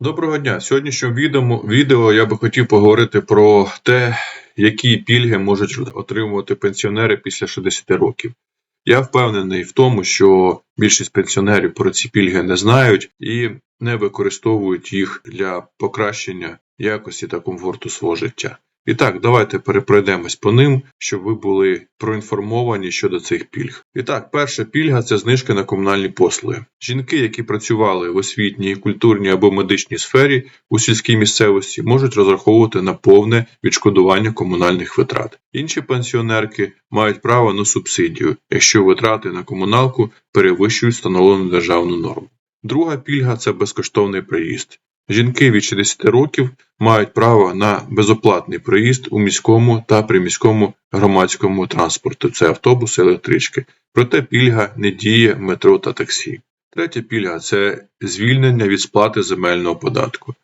Доброго дня! В сьогоднішньому відео, я би хотів поговорити про те, які пільги можуть отримувати пенсіонери після 60 років. Я впевнений в тому, що більшість пенсіонерів про ці пільги не знають і не використовують їх для покращення якості та комфорту свого життя. І так, давайте перепройдемось по ним, щоб ви були проінформовані щодо цих пільг. І так, перша пільга це знижка на комунальні послуги. Жінки, які працювали в освітній, культурній або медичній сфері у сільській місцевості, можуть розраховувати на повне відшкодування комунальних витрат. Інші пенсіонерки мають право на субсидію, якщо витрати на комуналку перевищують встановлену державну норму. Друга пільга це безкоштовний проїзд. Жінки від 60 років мають право на безоплатний проїзд у міському та приміському громадському транспорту це автобуси, електрички. Проте пільга не діє метро та таксі. Третя пільга це звільнення від сплати земельного податку.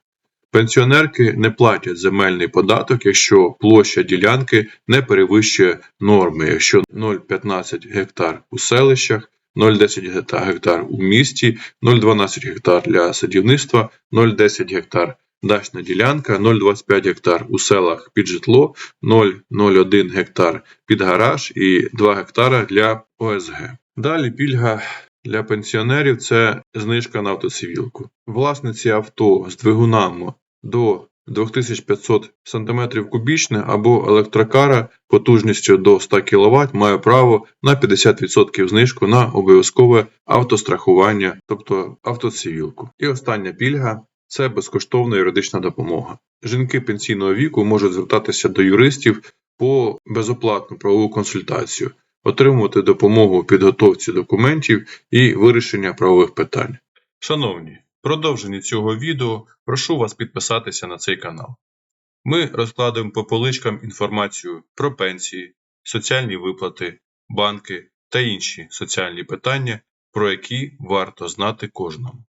Пенсіонерки не платять земельний податок, якщо площа ділянки не перевищує норми, якщо 0,15 гектар у селищах, 0,10 гектар у місті, 0,12 гектар для садівництва, 0,10 гектар дачна ділянка, 0,25 гектар у селах під житло, 0,01 гектар під гараж і 2 гектара для ОСГ. Далі пільга для пенсіонерів це знижка на автоцивілку. Власниці авто з двигунами до 2500 см кубічне або електрокара потужністю до 100 кВт має право на 50% знижку на обов'язкове автострахування, тобто автоцивілку. І остання пільга це безкоштовна юридична допомога. Жінки пенсійного віку можуть звертатися до юристів по безоплатну правову консультацію, отримувати допомогу у підготовці документів і вирішення правових питань. Шановні, продовженні цього відео прошу вас підписатися на цей канал. Ми розкладуємо по поличкам інформацію про пенсії, соціальні виплати, банки та інші соціальні питання, про які варто знати кожному.